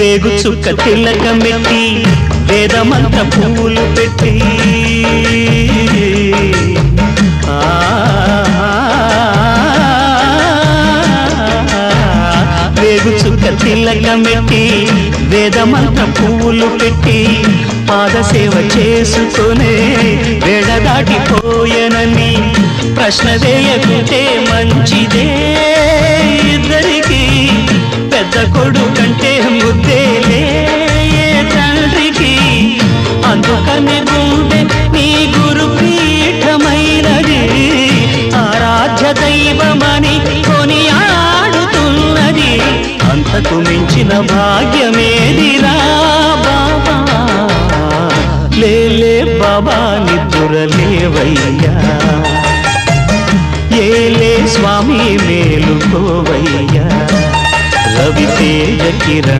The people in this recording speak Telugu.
వేగు చుక్క తిలకమెట్టి వేదమంత పువ్వులు పెట్టి. వేగు చుక్క తిలకమెట్టి వేదమంత పువ్వులు పెట్టి. పాదసేవ చేసుకునే వేడ దాటిపోయనని ప్రశ్న వేయకుంటే మంచిదే. ఆరాధ్య దైవమని కొని అంతకు మించిన భాగ్యమేదిరా బాబా. లేలే బాబా నిద్రలేవయ్యా. ఏలే స్వామి మేలుకోవయ్యా. రవి తేజ కిరణ్